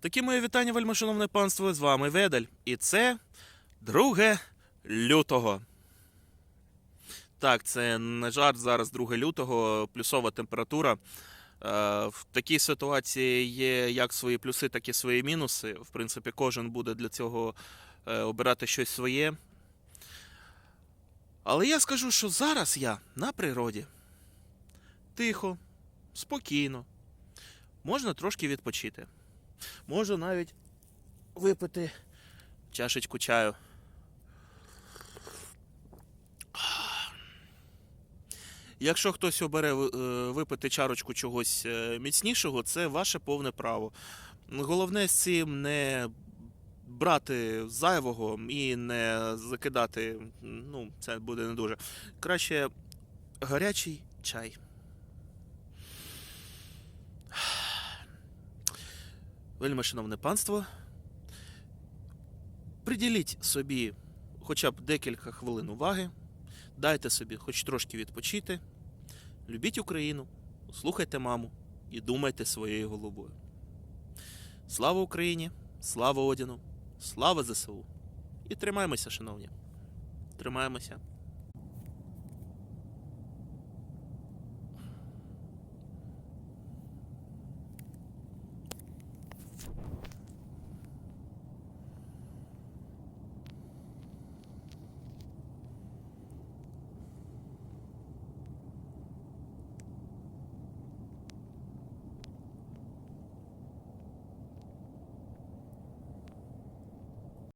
Такі мої вітання, вельмишановне панство, з вами Ведель. І це 2 лютого. Так, це не жарт, зараз 2 лютого, плюсова температура. Е, В такій ситуації є як свої плюси, так і свої мінуси. В принципі, кожен буде для цього е, обирати щось своє. Але я скажу, що зараз я на природі. Тихо, спокійно. Можна трошки відпочити. Можу навіть випити чашечку чаю. Якщо хтось обере е, випити чарочку чогось е, міцнішого, це ваше повне право. Головне з цим не брати зайвого і не закидати. Ну, це буде не дуже. Краще гарячий чай. Вельми шановне панство, приділіть собі хоча б декілька хвилин уваги, дайте собі хоч трошки відпочити, любіть Україну, слухайте маму і думайте своєю головою. Слава Україні! Слава Одіну! Слава ЗСУ! І тримаємося, шановні! Тримаємося!